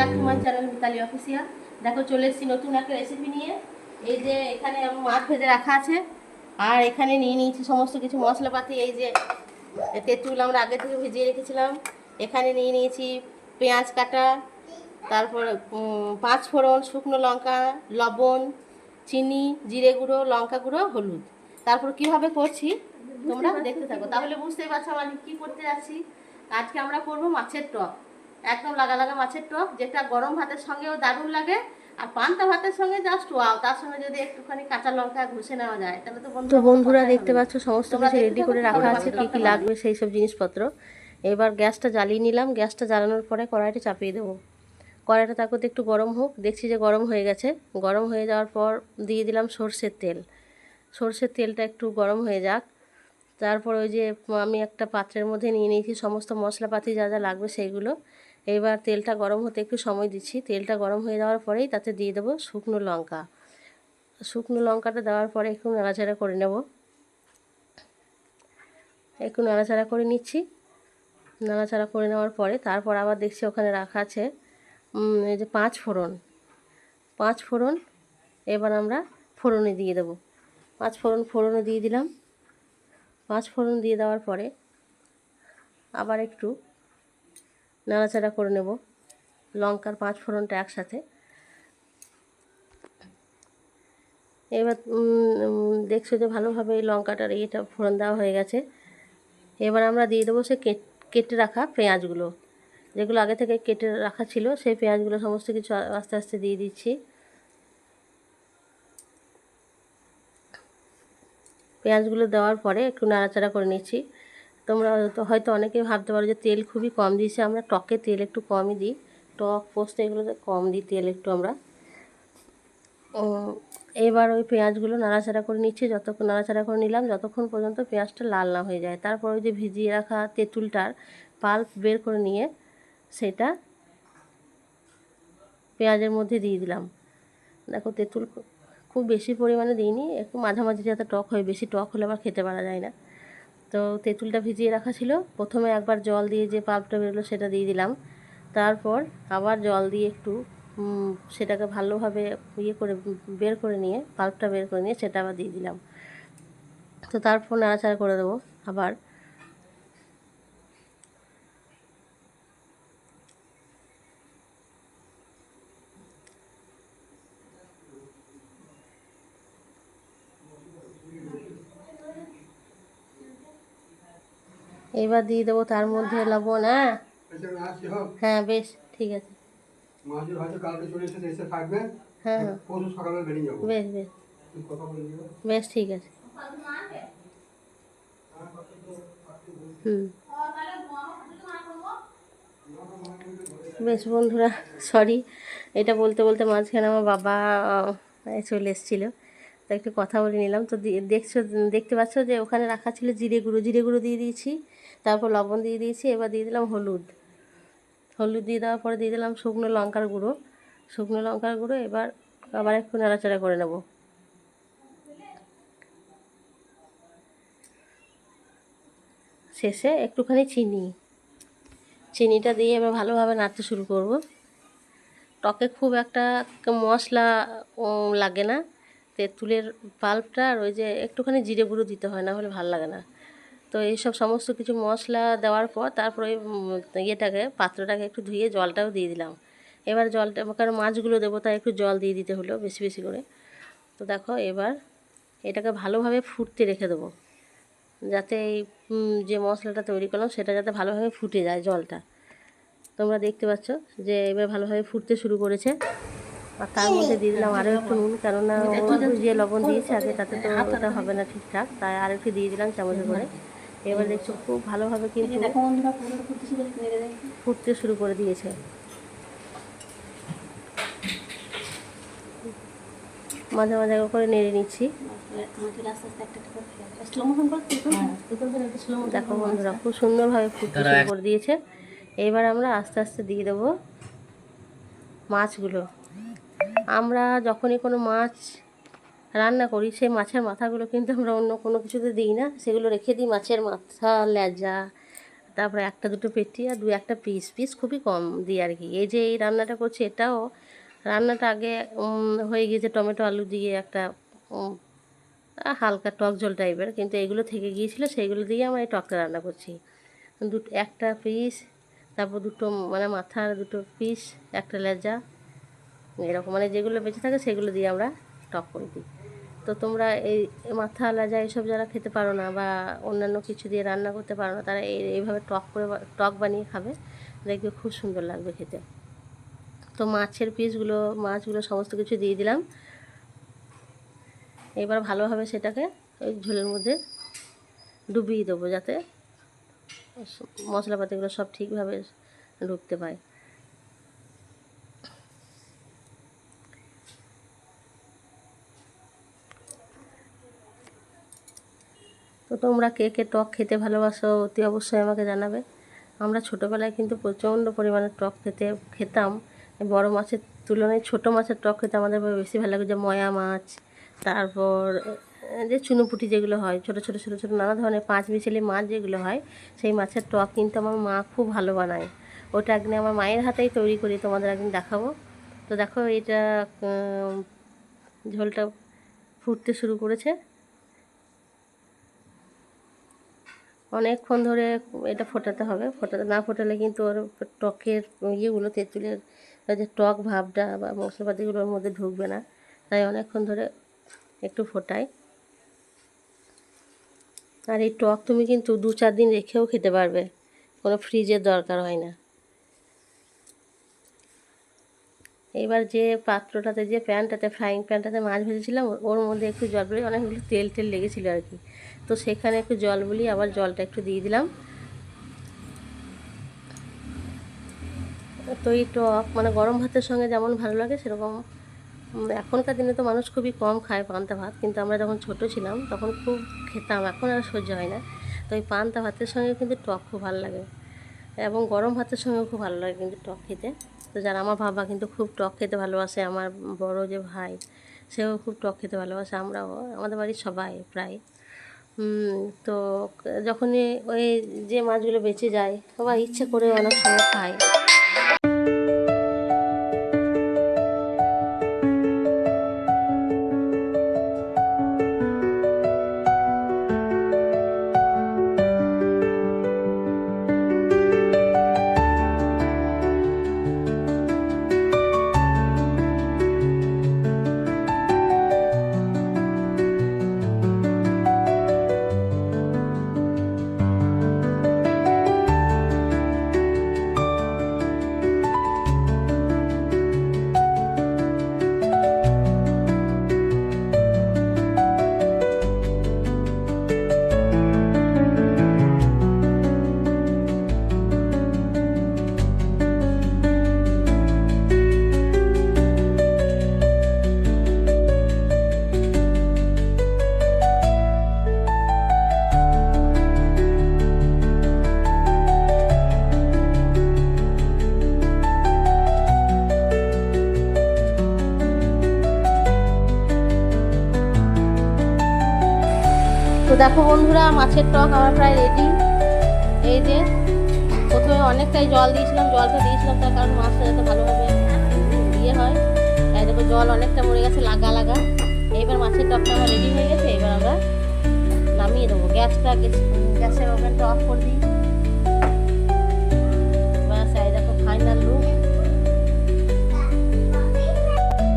Back to my channel Mitali official দেখো, চলে এসেছি নতুন একটা রেসিপি নিয়ে। এই যে এখানে মাছ ভেজে রাখা আছে। আর এখানে নিয়ে নিয়েছি সমস্ত কিছু মশলাপাতি। এই যে তেঁতুল আমরা আগে থেকে ভিজিয়ে রেখেছিলাম। এখানে নিয়ে নিয়েছি পেঁয়াজ কাটা, তারপর পাঁচ ফোড়ন, শুকনো লঙ্কা, লবণ, চিনি, জিরে গুঁড়ো, লঙ্কা গুঁড়ো, হলুদ। তারপর কীভাবে করছি, তোমরা দেখতে থাকো। তাহলে বুঝতেই পারছ আমি কী করতে যাচ্ছি। আজকে আমরা করব মাছের টক। একদম লাগা লাগা মাছের টক যেটা গরম ভাতের সঙ্গেও দারুণ লাগে আর পান্তা ভাতের সঙ্গে জাস্ট ওয়াও তার সঙ্গে যদি একটুখানি কাঁচা লঙ্কা ঘষে নেওয়া যায় তাহলে তো তো বন্ধুরা দেখতে পাচ্ছ সমস্ত কিছু রেডি করে রাখা আছে কি কি লাগবে সেই সব জিনিসপত্র। এবার গ্যাসটা জ্বালিয়ে নিলাম গ্যাসটা জ্বালানোর পরে কড়াইটা চাপিয়ে দেবো। কড়াইটা তার একটু গরম হোক দেখছি যে গরম হয়ে গেছে। গরম হয়ে যাওয়ার পর দিয়ে দিলাম সর্ষের তেল। সর্ষের তেলটা একটু গরম হয়ে যাক। তারপর ওই যে আমি একটা পাত্রের মধ্যে নিয়ে নিয়েছি সমস্ত মশলাপাতি যা যা লাগবে সেইগুলো। এবার তেলটা গরম হতে একটু সময় দিচ্ছি। তেলটা গরম হয়ে যাওয়ার পরেই তাতে দিয়ে দেবো শুকনো লঙ্কা। শুকনো লঙ্কাটা দেওয়ার পরে একটু নাড়াচাড়া করে নেব। একটু নাড়াচাড়া করে নিচ্ছি। নাড়াচাড়া করে নেওয়ার পরে তারপর আবার দেখছি ওখানে রাখা আছে এই যে পাঁচ ফোড়ন। পাঁচ ফোড়ন এবার আমরা ফোড়নে দিয়ে দেবো। পাঁচ ফোড়ন ফোড়নে দিয়ে দিলাম। পাঁচ ফোড়ন দিয়ে দেওয়ার পরে আবার একটু নাড়াচাড়া করে নেব। লঙ্কার পাঁচ ফোড়নটা একসাথে। এবার দেখছ যে ভালোভাবে এই লঙ্কাটার ইয়েটা ফোড়ন দেওয়া হয়ে গেছে। এবার আমরা দিয়ে দেবো সে কেটে রাখা পেঁয়াজগুলো। যেগুলো আগে থেকে কেটে রাখা ছিল, সেই পেঁয়াজগুলো সমস্ত কিছু আস্তে আস্তে দিয়ে দিচ্ছি। পেঁয়াজগুলো দেওয়ার পরে একটু নাড়াচাড়া করে নিচ্ছি। তোমরা হয়তো অনেকেই ভাবতে পারো যে তেল খুবই কম দিয়েছি, আমরা টকে তেল একটু কমই দিই। টক, পোস্ত এগুলোতে কম দিই তেল একটু আমরা। এবার ওই পেঁয়াজগুলো নাড়াচাড়া করে নিচ্ছি, যতক্ষণ নাড়াচাড়া করে নিলাম যতক্ষণ পর্যন্ত পেঁয়াজটা লাল না হয়ে যায়। তারপর ওই যে ভিজিয়ে রাখা তেঁতুলটার পাল্প বের করে নিয়ে সেটা পেঁয়াজের মধ্যে দিয়ে দিলাম। দেখো তেঁতুল খুব বেশি পরিমাণে দিইনি, একটু মাঝামাঝি যাতে টক হয়, বেশি টক হলে আবার খেতে পারা যায় না। তো তেঁতুলটা ভিজিয়ে রাখা ছিল। প্রথমে একবার জল দিয়ে যে পাল্পটা বেরোলো সেটা দিয়ে দিলাম। তারপর আবার জল দিয়ে একটু সেটাকে ভালোভাবে ইয়ে করে, বের করে নিয়ে পাল্পটা বের করে নিয়ে সেটা আবার দিয়ে দিলাম। তো তারপর নাড়াচাড়া করে দেবো আবার। এবার দিয়ে দেবো তার মধ্যে লবণ হ্যাঁ? হোক। হ্যাঁ বেশ ঠিক আছে। হ্যাঁ হ্যাঁ। বেশ বেশ। বেশ ঠিক আছে। হুম। বেশ বন্ধুরা সরি এটা বলতে বলতে মাঝখানে আমার বাবা চলে এসেছিল। তো একটু কথা বলে নিলাম। তো দেখছ, দেখতে পাচ্ছ যে ওখানে রাখা ছিল জিরে গুঁড়ো জিরে গুঁড়ো দিয়ে দিয়েছি। তারপর লবণ দিয়ে দিয়েছি, এবার দিয়ে দিলাম হলুদ। হলুদ দিয়ে দেওয়ার পরে দিয়ে দিলাম শুকনো লঙ্কার গুঁড়ো। শুকনো লঙ্কার গুঁড়ো, এবার আবার একটু নাড়াচাড়া করে নেব। শেষে একটুখানি চিনি। চিনিটা দিয়ে এবার ভালোভাবে নাড়তে শুরু করব। টকে খুব একটা মশলা লাগে না। তেঁতুলের পাল্পটা আর ওই যে একটুখানি জিরে গুঁড়ো দিতে হয়, না হলে ভালো লাগে না। তো এইসব সমস্ত কিছু মশলা দেওয়ার পর তারপরে ওই ইয়েটাকে, পাত্রটাকে একটু ধুয়ে জলটাও দিয়ে দিলাম। এবার জলটা, কারণ মাছগুলো দেবো, তাই একটু জল দিয়ে দিতে হলো বেশি বেশি করে। তো দেখো এবার এটাকে ভালোভাবে ফুটতে রেখে দেবো। যাতে এই যে মশলাটা তৈরি করলাম, সেটা যাতে ভালোভাবে ফুটে যায় জলটা। তোমরা দেখতে পাচ্ছ যে এবার ভালোভাবে ফুটতে শুরু করেছে। আর তার মধ্যে দিয়ে দিলাম আরও একটু নুন কেননা ও যে লবণ দিয়েছে আগে তাতে তো ওটা হবে না ঠিকঠাক তাই আর একটু দিয়ে দিলাম চামচে করে। এবার দেখছ খুব ভালোভাবে কিন্তু দেখো বন্ধুরা পুরো ফুটতে শুরু করে দিয়েছে। মাঝে মাঝে করে নেড়ে নিচ্ছি। মোশন দেখো বন্ধুরা খুব সুন্দরভাবে ফুটতে শুরু করে দিয়েছে। এবার আমরা আস্তে আস্তে দিয়ে দেবো মাছগুলো। আমরা যখনই কোনো মাছ রান্না করি, সেই মাছের মাথাগুলো কিন্তু আমরা অন্য কোনো কিছুতে দিই না। সেগুলো রেখে দিই মাছের মাথা, লেজা, তারপরে একটা, দুটো পেটি আর দু একটা পিস পিস খুবই কম দিই আর কি। এই যে এই রান্নাটা করছি, এটাও রান্নাটা আগে হয়ে গিয়েছে টমেটো আলু দিয়ে একটা হালকা টক জল টাইপের কিন্তু এগুলো থেকে গিয়েছিল, সেইগুলো দিয়ে আমরা এই টকটা রান্না করছি। দুটো, একটা পিস তারপর দুটো মানে মাথার দুটো পিস একটা লেজা এরকম মানে যেগুলো বেঁচে থাকে সেগুলো দিয়ে আমরা টক করে দিই। তো তোমরা এই মাথা, লেজা এইসব যারা খেতে পারো না বা অন্যান্য কিছু দিয়ে রান্না করতে পারো না, তারা এই এইভাবে টক করে টক বানিয়ে খাবে। দেখবে খুব সুন্দর লাগবে খেতে। তো মাছের পিসগুলো, মাছগুলো সমস্ত কিছু দিয়ে দিলাম। এবার ভালোভাবে সেটাকে ওই ঝোলের মধ্যে ডুবিয়ে দেবো যাতে মশলাপাতিগুলো সব ঠিকভাবে ঢুকতে পায়। তো তোমরা কে কে টক খেতে ভালোবাসো অতি অবশ্যই আমাকে জানাবে। আমরা ছোটোবেলায় কিন্তু প্রচণ্ড পরিমাণে টক খেতে খেতাম। বড় মাছের তুলনায় ছোট মাছের টক খেতে আমাদের বেশি ভালো লাগে যে ময়া মাছ, তারপর যে চুনোপুটি যেগুলো হয়, ছোট ছোট ছোট ছোট নানা ধরনের পাঁচ মিশালি মাছ যেগুলো হয়, সেই মাছের টক কিন্তু আমার মা খুব ভালো বানায়। ওটা একদিন আমার মায়ের হাতেই তৈরি করি, তোমাদের একদিন দেখাবো। তো দেখো এটা ঝোলটা ফুটতে শুরু করেছে। অনেকক্ষণ ধরে এটা ফোটাতে হবে। ফোটাতে না ফোটালে কিন্তু ওর টকের ইয়েগুলো, তেঁতুলের যে টক ভাবটা বা মশলাপাতিগুলোর মধ্যে ঢুকবে না। তাই অনেকক্ষণ ধরে একটু ফোটাই। আর এই টক তুমি কিন্তু দু চার দিন রেখেও খেতে পারবে। কোনো ফ্রিজের দরকার হয় না। এবার যে পাত্রটাতে, যে প্যানটাতে ফ্রাইং প্যানটাতে মাছ ভেজেছিলাম, ওর- মধ্যে একটু জল অনেকগুলো তেল তেল লেগেছিলো আর কি। তো সেখানে একটু জল বলি, আবার জলটা একটু দিয়ে দিলাম। তো এই টক মানে গরম ভাতের সঙ্গে যেমন ভালো লাগে, সেরকম এখনকার দিনে তো মানুষ খুবই কম খায় পান্তা ভাত, কিন্তু আমরা যখন ছোট ছিলাম, তখন খুব খেতাম, এখন আর সহ্য হয় না। তো এই পান্তা ভাতের সঙ্গে কিন্তু টক খুব ভালো লাগে। এবং গরম ভাতের সঙ্গেও খুব ভালো লাগে কিন্তু টক খেতে। তো যারা আমার বাবা কিন্তু খুব টক খেতে ভালোবাসে, আমার বড় যে ভাই, সেও খুব টক খেতে ভালোবাসে, আমরাও, আমাদের বাড়ির সবাই প্রায়। তো যখনই ওই যে মাছগুলো বেঁচে যায় সবাই ইচ্ছে করে অনেক সময় খায়। তো দেখো বন্ধুরা, মাছের টক আমার প্রায় রেডি এই যে, প্রথমে অনেকটাই জল দিয়েছিলাম, জলটা দিয়েছিলাম তার কারণ মাছটা যাতে ভালোভাবে ইয়ে হয়। তাই দেখো, জল অনেকটা মরে গেছে, লাগা লাগা। এইবার মাছের টকটা আমার রেডি হয়ে গেছে এবার আমরা নামিয়ে দেবো। গ্যাসটা গ্যাসের ওভেনটা অফ করে দিই। ব্যাস দেখো ফাইনাল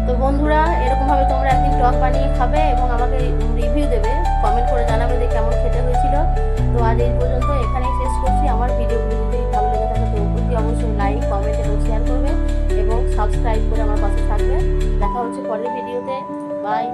তো বন্ধুরা, এরকমভাবে তোমরা একদিন টক বানিয়ে খাবে এবং আমাকে রিভিউ দেবে। কমেন্ট করে জানাবে যে কেমন খেতে হয়েছিল। তো আজ এই পর্যন্ত এখানেই শেষ করছি। আমার ভিডিওগুলি যদি ভালো লেগে থাকে, তো অবশ্যই অবশ্যই লাইক কমেন্ট এবং শেয়ার করবে এবং সাবস্ক্রাইব করে আমার পাশে থাকবে। দেখা হচ্ছে পরের ভিডিওতে। বাই